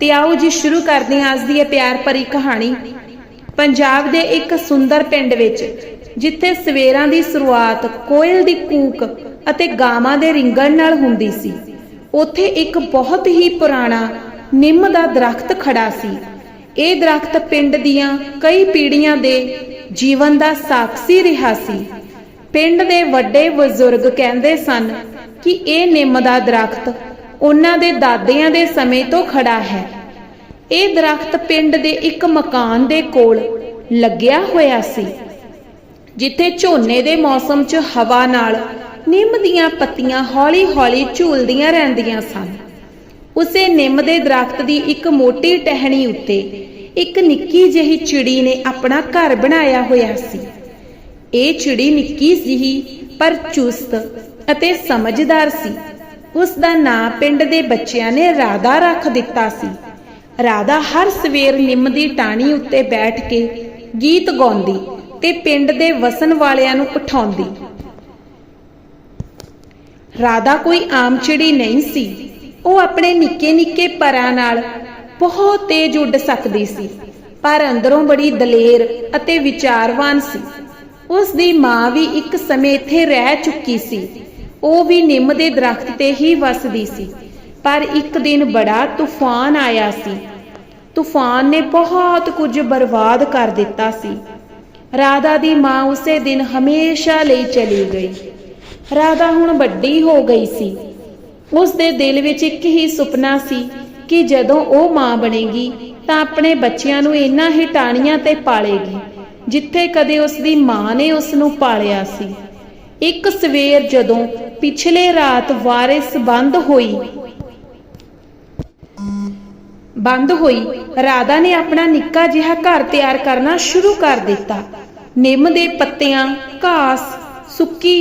ਤੇ ਆਓ ਜੀ ਸ਼ੁਰੂ ਕਰਦੇ ਹਾਂ ਅੱਜ ਦੀ ਇਹ ਪਿਆਰ ਭਰੀ ਕਹਾਣੀ। ਪੰਜਾਬ ਦੇ ਇੱਕ ਸੁੰਦਰ ਪਿੰਡ ਵਿੱਚ, ਜਿੱਥੇ ਸਵੇਰਾਂ ਦੀ ਸ਼ੁਰੂਆਤ ਕੋਇਲ ਦੀ ਕੂਕ ਅਤੇ ਗਾਵਾਂ ਦੇ ਰਿੰਗਣ ਨਾਲ ਹੁੰਦੀ ਸੀ, ਉੱਥੇ ਇੱਕ ਬਹੁਤ ਹੀ ਪੁਰਾਣਾ ਨਿੰਮ ਦਾ ਦਰਖਤ ਖੜਾ ਸੀ। ਇਹ ਦਰਖਤ ਪਿੰਡ ਦੀਆਂ ਕਈ ਪੀੜ੍ਹੀਆਂ ਦੇ ਜੀਵਨ ਦਾ ਸਾਕਸ਼ੀ ਰਿਹਾ ਸੀ। ਪਿੰਡ ਦੇ ਵੱਡੇ ਬਜ਼ੁਰਗ ਕਹਿੰਦੇ ਸਨ ਕਿ ਇਹ ਨਿੰਮ ਦਾ ਦਰਖਤ ਉਹਨਾਂ ਦੇ ਦਾਦਿਆਂ ਦੇ ਸਮੇਂ ਤੋਂ ਖੜਾ ਹੈ। ਇਹ ਦਰਖਤ ਪਿੰਡ ਦੇ ਇੱਕ ਮਕਾਨ ਦੇ ਕੋਲ ਲੱਗਿਆ ਹੋਇਆ ਸੀ, ਜਿੱਥੇ ਝੋਨੇ ਦੇ ਮੌਸਮ 'ਚ ਹਵਾ ਨਾਲ ਨਿੰਮ ਦੀਆਂ ਪੱਤੀਆਂ ਹੌਲੀ-ਹੌਲੀ ਝੂਲਦੀਆਂ ਰਹਿੰਦੀਆਂ ਸਨ। ਉਸੇ ਨਿੰਮ ਦੇ ਦਰਖਤ ਦੀ ਇੱਕ ਮੋਟੀ ਟਹਿਣੀ ਉੱਤੇ ਇੱਕ ਨਿੱਕੀ ਜਿਹੀ ਚਿੜੀ ਨੇ ਆਪਣਾ ਘਰ ਬਣਾਇਆ ਹੋਇਆ ਸੀ। ਇਹ ਚਿੜੀ ਨਿੱਕੀ ਜਿਹੀ, ਪਰ ਚੁਸਤ ਅਤੇ ਸਮਝਦਾਰ ਸੀ। ਉਸ ਦਾ ਨਾਂ ਪਿੰਡ ਦੇ ਬੱਚਿਆਂ ਨੇ ਰਾਧਾ ਰੱਖ ਦਿੱਤਾ ਸੀ। ਰਾਧਾ ਹਰ ਸਵੇਰ ਨਿੰਮ ਦੀ ਟਾਹਣੀ ਉੱਤੇ ਬੈਠ ਕੇ ਗੀਤ ਗਾਉਂਦੀ ਤੇ ਪਿੰਡ ਦੇ ਵਸਣ ਵਾਲਿਆਂ ਨੂੰ ਉਠਾਉਂਦੀ। ਰਾਧਾ ਕੋਈ ਆਮ ਚਿੜੀ ਨਹੀਂ ਸੀ। ਉਹ ਆਪਣੇ ਨਿੱਕੇ ਨਿੱਕੇ ਪਰਾਂ ਨਾਲ ਬਹੁਤ ਤੇਜ਼ ਉੱਡ ਸਕਦੀ ਸੀ, ਪਰ ਅੰਦਰੋਂ ਬੜੀ ਦਲੇਰ ਅਤੇ ਵਿਚਾਰਵਾਨ ਸੀ। ਉਸ ਦੀ ਮਾਂ ਵੀ ਇੱਕ ਸਮੇਂ ਇੱਥੇ ਰਹਿ ਚੁੱਕੀ ਸੀ। ਉਹ ਵੀ ਨਿੰਮ ਦੇ ਦਰਖਤ ਤੇ ਹੀ ਵੱਸਦੀ ਸੀ। ਪਰ ਇੱਕ ਦਿਨ ਬੜਾ ਤੂਫਾਨ ਆਇਆ ਸੀ। ਤੂਫਾਨ ਨੇ ਬਹੁਤ ਕੁਝ ਬਰਬਾਦ ਕਰ ਦਿੱਤਾ ਸੀ। ਰਾਧਾ ਦੀ ਮਾਂ ਉਸੇ ਦਿਨ ਹਮੇਸ਼ਾ ਲਈ ਚਲੀ ਗਈ। ਰਾਧਾ ਹੁਣ ਵੱਡੀ ਹੋ ਗਈ ਸੀ। ਉਸ ਦੇ ਦਿਲ ਵਿੱਚ ਇੱਕ ਹੀ ਸੁਪਨਾ ਸੀ ਕਿ ਜਦੋਂ ਉਹ ਮਾਂ ਬਣੇਗੀ ਤਾਂ ਆਪਣੇ ਬੱਚਿਆਂ ਨੂੰ ਇਨ੍ਹਾਂ ਹੀ ਟਾਣੀਆਂ ਤੇ ਪਾਲੇਗੀ, ਜਿੱਥੇ ਕਦੇ ਉਸ ਦੀ ਮਾਂ ਨੇ ਉਸ ਨੂੰ ਪਾਲਿਆ ਸੀ। ਇੱਕ ਸਵੇਰ ਜਦੋਂ ਪਿਛਲੇ ਰਾਤ ਵਾਰਿਸ ਬੰਦ ਹੋਈ। ਬੰਦ ਹੋਈ, ਰਾਧਾ ਨੇ ਆਪਣਾ ਨਿੱਕਾ ਜਿਹਾ ਘਰ ਤਿਆਰ ਕਰਨਾ ਸ਼ੁਰੂ ਕਰ ਦਿੱਤਾ। ਨਿੰਮ ਦੇ ਪੱਤਿਆਂ, ਘਾਸ, ਸੁੱਕੀ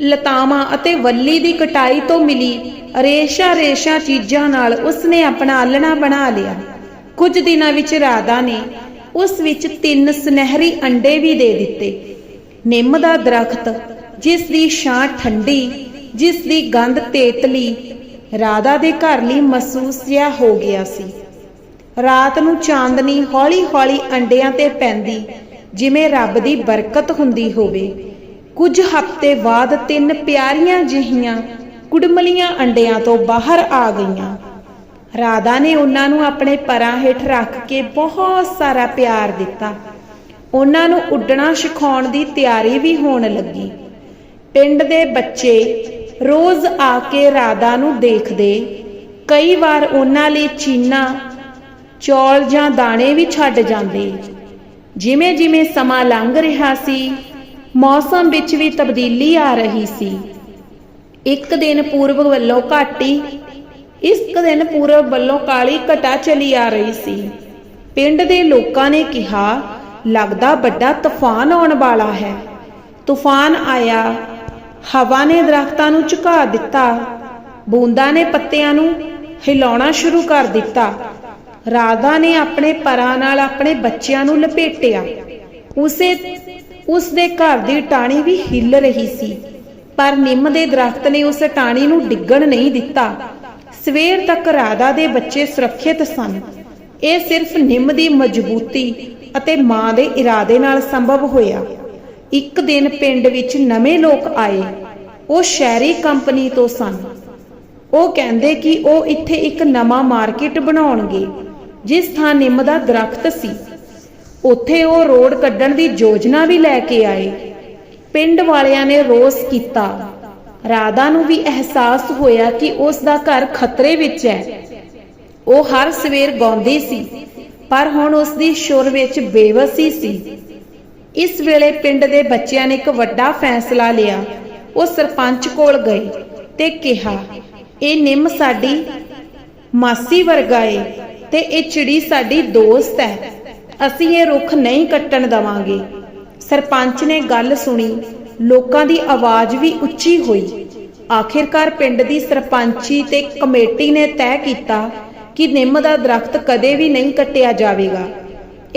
ਲਤਾਵਾਂ ਅਤੇ ਵੱਲੀ ਦੀ ਕਟਾਈ ਤੋਂ ਮਿਲੀ ਰੇਸ਼ਾ ਰੇਸ਼ਾ ਚੀਜ਼ਾਂ ਨਾਲ ਉਸਨੇ ਆਪਣਾ ਆਲਣਾ ਬਣਾ ਲਿਆ। ਕੁਝ ਦਿਨਾਂ ਵਿੱਚ ਰਾਧਾ ਨੇ ਉਸ ਵਿੱਚ ਤਿੰਨ ਸੁਨਹਿਰੀ ਅੰਡੇ ਵੀ ਦੇ ਦਿੱਤੇ। ਨਿੰਮ ਦਾ ਦਰਖਤ ਜਿਸ ਦੀ ਛਾਂ ਠੰਡੀ, ਜਿਸ ਦੀ ਗੰਧ ਤੇਤਲੀ, ਰਾਧਾ ਦੇ ਘਰ ਲਈ ਮਹਿਸੂਸ ਜਿਹਾ ਹੋ ਗਿਆ ਸੀ। ਰਾਤ ਨੂੰ ਚਾਂਦਨੀ ਹੌਲੀ-ਹੌਲੀ ਅੰਡਿਆਂ ਤੇ ਪੈਂਦੀ, ਜਿਵੇਂ ਰੱਬ ਦੀ ਬਰਕਤ ਹੁੰਦੀ ਹੋਵੇ। ਕੁਝ ਹਫ਼ਤੇ ਬਾਅਦ ਤਿੰਨ ਪਿਆਰੀਆਂ ਜਿਹੀਆਂ ਕੁੜਮਲੀਆਂ ਅੰਡਿਆਂ ਤੋਂ ਬਾਹਰ ਆ ਗਈਆਂ। ਰਾਧਾ ਨੇ ਉਹਨਾਂ ਨੂੰ ਆਪਣੇ ਪਰਾਂ ਹੇਠ ਰੱਖ ਕੇ ਬਹੁਤ ਸਾਰਾ ਪਿਆਰ ਦਿੱਤਾ। ਉਹਨਾਂ ਨੂੰ ਉੱਡਣਾ ਸਿਖਾਉਣ ਦੀ ਤਿਆਰੀ ਵੀ ਹੋਣ ਲੱਗੀ। ਪਿੰਡ ਦੇ ਬੱਚੇ ਰੋਜ਼ ਆ ਕੇ ਰਾਧਾ ਨੂੰ ਦੇਖਦੇ, ਕਈ ਵਾਰ ਉਹਨਾਂ ਲਈ ਚੀਨਾ, ਚੌਲ ਜਾਂ ਦਾਣੇ ਵੀ ਛੱਡ ਜਾਂਦੇ। ਜਿਵੇਂ ਜਿਵੇਂ ਸਮਾਂ ਲੰਘ ਰਿਹਾ ਸੀ, ਮੌਸਮ ਵਿੱਚ ਵੀ ਤਬਦੀਲੀ ਆ ਰਹੀ ਸੀ। ਇੱਕ ਦਿਨ ਪੂਰਬ ਵੱਲੋਂ ਘਾਟੀ ਇੱਕ ਦਿਨ ਪੂਰਬ ਵੱਲੋਂ ਕਾਲੀ ਘਟਾ ਚਲੀ ਆ ਰਹੀ ਸੀ। ਪਿੰਡ ਦੇ ਲੋਕਾਂ ਨੇ ਕਿਹਾ, ਲੱਗਦਾ ਵੱਡਾ ਤੂਫਾਨ ਆਉਣ ਵਾਲਾ ਹੈ। ਤੂਫਾਨ ਆਇਆ ਹਵਾ ਨੇ ਦਰਖਤਾਂ ਨੂੰ ਝੁਕਾ ਦਿੱਤਾ। ਬੂੰਦਾਂ ਨੇ ਪੱਤਿਆਂ ਨੂੰ ਹਿਲਾਉਣਾ ਸ਼ੁਰੂ ਕਰ ਦਿੱਤਾ। ਰਾਧਾ ਨੇ ਆਪਣੇ ਪਰਾਂ ਨਾਲ ਆਪਣੇ ਬੱਚਿਆਂ ਨੂੰ ਲਪੇਟਿਆ। ਉਸੇ ਉਸ ਦੇ ਘਰ ਦੀ ਟਾਣੀ ਵੀ ਹਿੱਲ ਰਹੀ ਸੀ। ਪਰ ਨਿੰਮ ਦੇ ਦਰਖਤ ਨੇ ਉਸ ਟਾਣੀ ਨੂੰ ਡਿੱਗਣ ਨਹੀਂ ਦਿੱਤਾ। ਸਵੇਰ ਤੱਕ ਰਾਧਾ ਦੇ ਬੱਚੇ ਸੁਰੱਖਿਅਤ ਸਨ। ਇਹ ਸਿਰਫ ਨਿੰਮ ਦੀ ਮਜ਼ਬੂਤੀ ਅਤੇ ਮਾਂ ਦੇ ਇਰਾਦੇ ਨਾਲ ਸੰਭਵ ਹੋਇਆ। ਇੱਕ ਦਿਨ ਪਿੰਡ ਵਿੱਚ ਨਵੇਂ ਲੋਕ ਆਏ। ਉਹ ਸ਼ਹਿਰੀ ਕੰਪਨੀ ਤੋਂ ਸਨ। ਉਹ ਕਹਿੰਦੇ ਕਿ ਉਹ ਇੱਥੇ ਇੱਕ ਨਵਾਂ ਮਾਰਕੀਟ ਬਣਾਉਣਗੇ, ਜਿਸ ਥਾਂ ਨਿੰਮ ਦਾ ਦਰਖਤ ਸੀ। ਉੱਥੇ ਉਹ ਰੋਡ ਕੱਢਣ ਦੀ ਯੋਜਨਾ ਵੀ ਲੈ ਕੇ ਆਏ। ਪਿੰਡ ਵਾਲਿਆਂ ਨੇ ਰੋਸ ਕੀਤਾ। ਰਾਧਾ ਨੂੰ ਵੀ ਅਹਿਸਾਸ ਹੋਇਆ ਕਿ ਉਸ ਦਾ ਘਰ ਖਤਰੇ ਵਿੱਚ ਹੈ। ਉਹ ਹਰ ਸਵੇਰ ਗਾਉਂਦੀ ਸੀ, ਪਰ ਹੁਣ ਉਸ ਦੀ ਸ਼ੁਰ ਵਿੱਚ ਬੇਵਸੀ ਸੀ। ਇਸ ਵੇਲੇ ਪਿੰਡ ਦੇ ਬੱਚਿਆਂ ਨੇ ਇੱਕ ਵੱਡਾ ਫੈਸਲਾ ਲਿਆ। ਉਹ ਸਰਪੰਚ ਕੋਲ ਗਏ ਤੇ ਕਿਹਾ, ਇਹ ਨਿੰਮ ਸਾਡੀ ਮਾਸੀ ਵਰਗਾ ਏ ਤੇ ਇਹ ਚਿੜੀ ਸਾਡੀ ਦੋਸਤ ਹੈ। ਅਸੀਂ ਇਹ ਰੁੱਖ ਨਹੀਂ ਕੱਟਣ ਦਵਾਂਗੇ। ਸਰਪੰਚ ਨੇ ਗੱਲ ਸੁਣੀ। ਲੋਕਾਂ ਦੀ ਆਵਾਜ਼ ਵੀ ਉੱਚੀ ਹੋਈ। ਆਖਿਰਕਾਰ ਪਿੰਡ ਦੀ ਸਰਪੰਚੀ ਤੇ ਕਮੇਟੀ ਨੇ ਤੈਅ ਕੀਤਾ ਕਿ ਨਿੰਮ ਦਾ ਦਰਖਤ ਕਦੇ ਵੀ ਨਹੀਂ ਕੱਟਿਆ ਜਾਵੇਗਾ।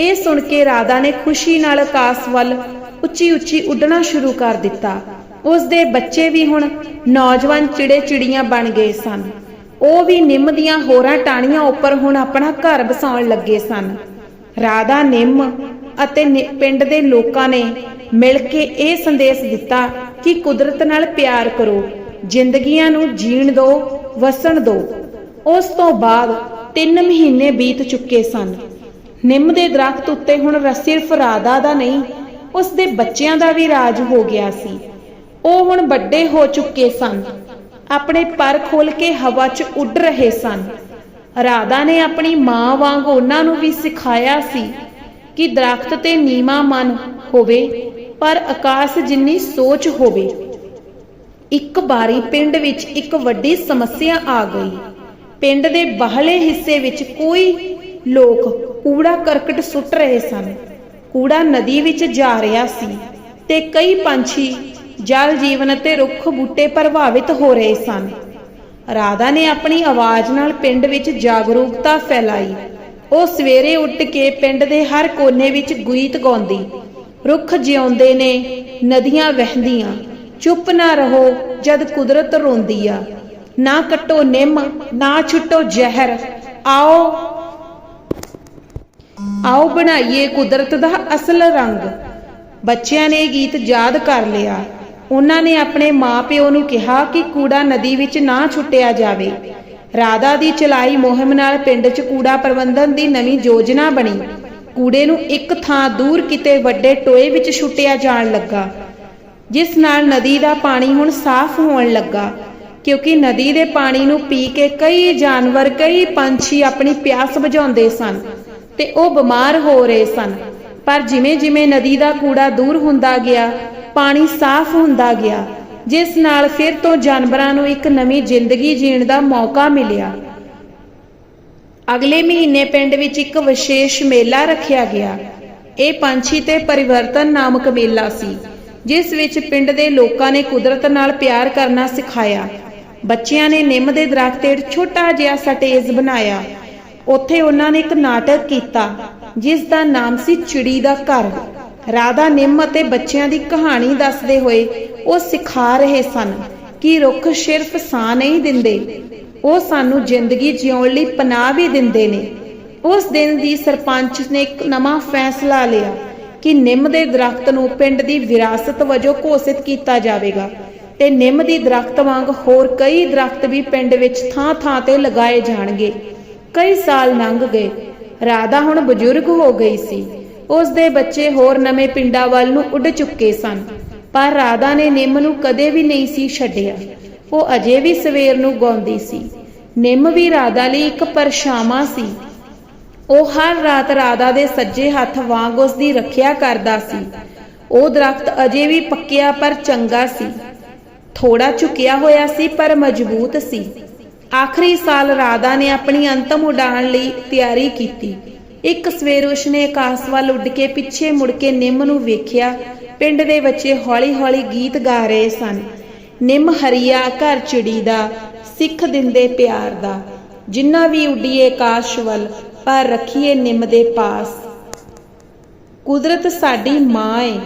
ਇਹ ਸੁਣ ਕੇ ਰਾਧਾ ਨੇ ਖੁਸ਼ੀ ਨਾਲ ਆਕਾਸ਼ ਵੱਲ ਉੱਚੀ ਉੱਚੀ ਉੱਡਣਾ ਸ਼ੁਰੂ ਕਰ ਦਿੱਤਾ। ਉਸ ਦੇ ਬੱਚੇ ਵੀ ਹੁਣ ਨੌਜਵਾਨ ਚਿੜੇ ਚਿੜੀਆਂ ਬਣ ਗਏ ਸਨ। ਉਹ ਵੀ ਨਿੰਮ ਦੀਆਂ ਹੋਰਾਂ ਟਾਹਣੀਆਂ ਉੱਪਰ ਹੁਣ ਆਪਣਾ ਘਰ ਬਸਾਉਣ ਲੱਗੇ ਸਨ। ਰਾਧਾ ਨਿੰਮ ਅਤੇ ਪਿੰਡ ਦੇ ਲੋਕਾਂ ਨੇ ਮਿਲ ਕੇ ਇਹ ਸੰਦੇਸ਼ ਦਿੱਤਾ ਕਿ ਕੁਦਰਤ ਨਾਲ ਪਿਆਰ ਕਰੋ, ਜ਼ਿੰਦਗੀਆਂ ਨੂੰ ਜੀਣ ਦਿਓ ਵਸਣ ਦਿਓ ਉਸ ਤੋਂ ਬਾਅਦ 3 ਮਹੀਨੇ ਬੀਤ ਚੁੱਕੇ ਸਨ। ਨਿੰਮ ਦੇ ਦਰਖਤ ਉੱਤੇ ਹੁਣ ਸਿਰਫ ਰਾਧਾ ਦਾ ਨਹੀਂ, ਉਸ ਦੇ ਬੱਚਿਆਂ ਦਾ ਵੀ ਰਾਜ ਹੋ ਗਿਆ ਸੀ। ਉਹ ਹੁਣ ਵੱਡੇ ਹੋ ਚੁੱਕੇ ਸਨ। ਆਪਣੇ ਪਰ ਖੋਲ ਕੇ ਹਵਾ 'ਚ ਉੱਡ ਰਹੇ ਸਨ। ਰਾਧਾ ਨੇ ਆਪਣੀ ਮਾਂ ਵਾਂਗ ਉਹਨਾਂ ਨੂੰ ਵੀ ਸਿਖਾਇਆ ਸੀ ਕਿ ਦਰਖਤ ਤੇ ਨੀਮਾ ਮਨ ਹੋਵੇ, ਪਰ ਆਕਾਸ਼ ਜਿੰਨੀ ਸੋਚ ਹੋਵੇ। ਇੱਕ ਵਾਰੀ ਪਿੰਡ ਵਿੱਚ ਇੱਕ ਵੱਡੀ ਸਮੱਸਿਆ ਆ ਗਈ। ਪਿੰਡ ਦੇ ਬਾਹਲੇ ਹਿੱਸੇ ਵਿੱਚ ਕੋਈ ਲੋਕ ਕੂੜਾ ਕਰਕਟ ਸੁੱਟ ਰਹੇ ਸਨ। ਕੂੜਾ ਨਦੀ ਵਿੱਚ ਜਾ ਰਿਹਾ ਸੀ ਤੇ ਕਈ ਪੰਛੀ ਜਲ ਜੀਵਨ ਅਤੇ ਰੁੱਖ ਬੂਟੇ ਪ੍ਰਭਾਵਿਤ ਹੋ ਰਹੇ ਸਨ। ਰਾਧਾ ਨੇ ਆਪਣੀ ਆਵਾਜ਼ ਨਾਲ ਪਿੰਡ ਵਿੱਚ ਜਾਗਰੂਕਤਾ ਫੈਲਾਈ। ਉਹ ਸਵੇਰੇ ਉੱਠ ਕੇ ਪਿੰਡ ਦੇ ਹਰ ਕੋਨੇ ਵਿੱਚ ਗੀਤ ਗਾਉਂਦੀ। ਰੁੱਖ ਜਿਉਂਦੇ ਨੇ, ਨਦੀਆਂ ਵਹਿੰਦੀਆਂ, ਚੁੱਪ ਨਾ ਰਹੋ ਜਦ ਕੁਦਰਤ ਰੋਂਦੀ ਆ। ਨਾ ਕੱਟੋ ਨਿੰਮ, ਨਾ ਛੁੱਟੋ ਜ਼ਹਿਰ, ਆਓ ਆਓ ਬਣਾਈਏ ਕੁਦਰਤ ਦਾ ਅਸਲ ਰੰਗ। ਬੱਚਿਆਂ ਨੇ ਗੀਤ ਯਾਦ ਕਰ ਲਿਆ। ਉਹਨਾਂ ਨੇ ਆਪਣੇ ਮਾਪਿਓ ਨੂੰ ਕਿਹਾ ਕਿ ਕੂੜਾ ਨਦੀ ਵਿੱਚ ਨਾ ਛੁੱਟਿਆ ਜਾਵੇ। ਰਾਧਾ ਦੀ ਚਲਾਈ ਮੁਹਿੰਮ ਨਾਲ ਪਿੰਡ 'ਚ ਕੂੜਾ ਪ੍ਰਬੰਧਨ ਦੀ ਨਵੀਂ ਯੋਜਨਾ ਬਣੀ। ਕੂੜੇ ਨੂੰ ਇੱਕ ਥਾਂ ਦੂਰ ਕਿਤੇ ਵੱਡੇ ਟੋਏ ਵਿੱਚ ਛੁੱਟਿਆ ਜਾਣ ਲੱਗਾ। ਜਿਸ ਨਾਲ ਨਦੀ ਦਾ ਪਾਣੀ ਹੁਣ ਸਾਫ਼ ਹੋਣ ਲੱਗਾ, ਕਿਉਂਕਿ ਨਦੀ ਦੇ ਪਾਣੀ ਨੂੰ ਪੀ ਕੇ ਕਈ ਜਾਨਵਰ, ਕਈ ਪੰਛੀ ਆਪਣੀ ਪਿਆਸ ਬੁਝਾਉਂਦੇ ਸਨ। ਤੇ ਉਹ ਬਿਮਾਰ ਹੋ ਰਹੇ ਸਨ। ਪਰ ਜਿਵੇਂ ਜਿਵੇਂ ਨਦੀ ਦਾ ਕੂੜਾ ਦੂਰ ਹੁੰਦਾ ਗਿਆ, ਪਾਣੀ ਸਾਫ਼ ਹੁੰਦਾ ਗਿਆ, ਜਿਸ ਨਾਲ ਫਿਰ ਤੋਂ ਜਾਨਵਰਾਂ ਨੂੰ ਇੱਕ ਨਵੀਂ ਜ਼ਿੰਦਗੀ ਜੀਣ ਦਾ ਮੌਕਾ ਮਿਲਿਆ। ਅਗਲੇ ਮਹੀਨੇ ਪਿੰਡ ਵਿੱਚ ਇੱਕ ਵਿਸ਼ੇਸ਼ ਮੇਲਾ ਰੱਖਿਆ ਗਿਆ। ਇਹ ਪੰਛੀ ਤੇ ਪਰਿਵਰਤਨ ਨਾਮਕ ਮੇਲਾ ਸੀ, ਜਿਸ ਵਿੱਚ ਪਿੰਡ ਦੇ ਲੋਕਾਂ ਨੇ ਕੁਦਰਤ ਨਾਲ ਪਿਆਰ ਕਰਨਾ ਸਿਖਾਇਆ। ਬੱਚਿਆਂ ਨੇ ਨਿੰਮ ਦੇ ਦਰਖਤ ਤੇ ਛੋਟਾ ਜਿਹਾ ਸਟੇਜ ਬਣਾਇਆ। ਉੱਥੇ ਉਹਨਾਂ ਨੇ ਇੱਕ ਨਾਟਕ ਕੀਤਾ, ਜਿਸ ਦਾ ਨਾਮ ਸੀ ਚਿੜੀ ਦਾ ਘਰ। ਰਾਧਾ ਨਿੰਮ ਅਤੇ ਬੱਚਿਆਂ ਦੀ ਕਹਾਣੀ ਦੱਸਦੇ ਹੋਏ ਉਹ ਸਿਖਾ ਰਹੇ ਸਨ ਕਿ ਰੁੱਖ ਸਿਰਫ ਸਾਹ ਨਹੀਂ ਦਿੰਦੇ, ਉਹ ਸਾਨੂੰ ਜ਼ਿੰਦਗੀ ਜਿਉਣ ਲਈ ਪਨਾਹ ਵੀ ਦਿੰਦੇ ਨੇ। ਉਸ ਦਿਨ ਦੀ ਸਰਪੰਚ ਨੇ ਇੱਕ ਨਵਾਂ ਫੈਸਲਾ ਲਿਆ ਕਿ ਨਿੰਮ ਦੇ ਦਰਖਤ ਨੂੰ ਪਿੰਡ ਦੀ ਵਿਰਾਸਤ ਵਜੋਂ ਘੋਸ਼ਿਤ ਕੀਤਾ ਜਾਵੇਗਾ ਤੇ ਨਿੰਮ ਦੀ ਦਰਖਤ ਵਾਂਗ ਹੋਰ ਕਈ ਦਰਖਤ ਵੀ ਪਿੰਡ ਵਿੱਚ ਥਾਂ-ਥਾਂ ਤੇ ਲਗਾਏ ਜਾਣਗੇ। ਕਈ ਸਾਲ ਲੰਘ ਗਏ। ਰਾਧਾ ਹੁਣ ਬਜ਼ੁਰਗ ਹੋ ਗਈ ਸੀ। ਉਸ ਦੇ ਬੱਚੇ ਹੋਰ ਨਵੇਂ ਪਿੰਡਾਂ ਵੱਲ ਨੂੰ ਉੱਡ ਚੁੱਕੇ ਸਨ। ਪਰ ਰਾਧਾ ਨੇ ਨਿੰਮ ਨੂੰ ਕਦੇ ਵੀ ਨਹੀਂ ਸੀ ਛੱਡਿਆ। ਉਹ ਅਜੇ ਵੀ ਸਵੇਰ ਨੂੰ ਗਾਉਂਦੀ ਸੀ। ਨਿੰਮ ਵੀ ਰਾਧਾ ਲਈ ਇੱਕ ਪਰਛਾਵਾਂ ਸੀ। ਉਹ ਹਰ ਰਾਤ ਰਾਧਾ ਦੇ ਸੱਜੇ ਹੱਥ ਵਾਂਗ ਉਸ ਦੀ ਰੱਖਿਆ ਕਰਦਾ ਸੀ। ਉਹ ਦਰਖਤ ਅਜੇ ਵੀ ਪੱਕਿਆ ਪਰ ਚੰਗਾ ਸੀ। ਥੋੜਾ ਝੁਕਿਆ ਹੋਇਆ ਸੀ ਪਰ ਮਜ਼ਬੂਤ ਸੀ। ਆਖਰੀ ਸਾਲ ਰਾਧਾ ਨੇ ਆਪਣੀ ਅੰਤਮ ਉਡਾਣ ਲਈ ਤਿਆਰੀ ਕੀਤੀ। ਇੱਕ ਸਵੇਰ ਉਸਨੇ ਆਕਾਸ਼ ਵੱਲ ਉੱਡ ਕੇ ਪਿੱਛੇ ਮੁੜ ਕੇ ਨਿੰਮ ਨੂੰ ਵੇਖਿਆ। ਪਿੰਡ ਦੇ ਬੱਚੇ ਹੌਲੀ-ਹੌਲੀ ਗੀਤ ਗਾ ਰਹੇ ਸਨ। ਨਿੰਮ ਹਰੀਆ ਘਰ ਚਿੜੀ ਦਾ, ਸਿੱਖ ਦਿੰਦੇ ਪਿਆਰ ਦਾ। ਜਿੰਨਾ ਵੀ ਉੱਡੀਏ ਆਕਾਸ਼ ਵੱਲ, ਪਰ ਰੱਖੀਏ ਨਿੰਮ ਦੇ ਪਾਸ। ਕੁਦਰਤ ਸਾਡੀ ਮਾਂ ਏ।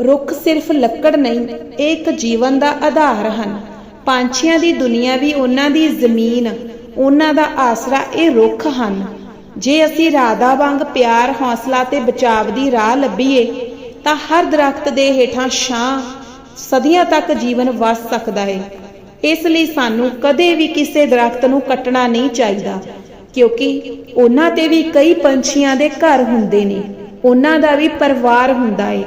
ਰੁੱਖ ਸਿਰਫ ਲੱਕੜ ਨਹੀਂ, ਇਹ ਇੱਕ ਜੀਵਨ ਦਾ ਆਧਾਰ ਹਨ। ਪੰਛੀਆਂ ਦੀ ਦੁਨੀਆ ਵੀ ਉਹਨਾਂ ਦੀ ਜ਼ਮੀਨ, ਉਹਨਾਂ ਦਾ ਆਸਰਾ ਇਹ ਰੁੱਖ ਹਨ। ਜੇ ਅਸੀਂ ਰਾਧਾ ਵਾਂਗ ਪਿਆਰ ਹੌਸਲਾ ਤੇ ਬਚਾਵ ਦੀ ਰਾਹ ਲੱਭੀਏ, ਤਾਂ ਹਰ ਦਰਖਤ ਦੇ ਹੇਠਾਂ ਛਾਂ ਸਦੀਆਂ ਤੱਕ ਜੀਵਨ ਵਸ ਸਕਦਾ ਹੈ ਇਸ ਲਈ ਸਾਨੂੰ ਕਦੇ ਵੀ ਕਿਸੇ ਦਰਖਤ ਨੂੰ ਕੱਟਣਾ ਨਹੀਂ ਚਾਹੀਦਾ, ਕਿਉਂਕਿ ਉਹਨਾਂ ਤੇ ਵੀ ਕਈ ਪੰਛੀਆਂ ਦੇ ਘਰ ਹੁੰਦੇ ਨੇ। ਉਹਨਾਂ ਦਾ ਵੀ ਪਰਿਵਾਰ ਹੁੰਦਾ ਹੈ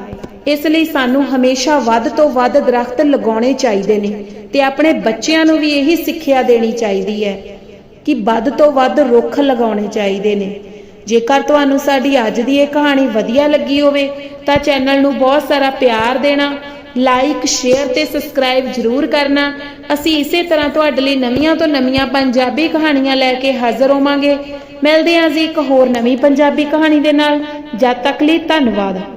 ਇਸ ਲਈ ਸਾਨੂੰ ਹਮੇਸ਼ਾ ਵੱਧ ਤੋਂ ਵੱਧ ਦਰਖਤ ਲਗਾਉਣੇ ਚਾਹੀਦੇ ਨੇ ਤੇ ਆਪਣੇ ਬੱਚਿਆਂ ਨੂੰ ਵੀ ਇਹੀ ਸਿੱਖਿਆ ਦੇਣੀ ਚਾਹੀਦੀ ਹੈ ਕਿ ਵੱਧ ਤੋਂ ਵੱਧ ਰੁੱਖ ਲਗਾਉਣੇ ਚਾਹੀਦੇ ਨੇ। ਜੇਕਰ ਤੁਹਾਨੂੰ ਸਾਡੀ ਅੱਜ ਦੀ ਇਹ ਕਹਾਣੀ ਵਧੀਆ ਲੱਗੀ ਹੋਵੇ, ਤਾਂ ਚੈਨਲ ਨੂੰ ਬਹੁਤ ਸਾਰਾ ਪਿਆਰ ਦੇਣਾ, ਲਾਈਕ, ਸ਼ੇਅਰ ਤੇ ਸਬਸਕ੍ਰਾਈਬ ਜ਼ਰੂਰ ਕਰਨਾ। ਅਸੀਂ ਇਸੇ ਤਰ੍ਹਾਂ ਤੁਹਾਡੇ ਲਈ ਨਵੀਆਂ ਤੋਂ ਨਵੀਆਂ ਪੰਜਾਬੀ ਕਹਾਣੀਆਂ ਲੈ ਕੇ ਹਾਜ਼ਰ ਹੋਵਾਂਗੇ। ਮਿਲਦੇ ਹਾਂ ਜੀ ਇੱਕ ਹੋਰ ਨਵੀਂ ਪੰਜਾਬੀ ਕਹਾਣੀ ਦੇ ਨਾਲ। ਜਦ ਤੱਕ ਲਈ ਧੰਨਵਾਦ।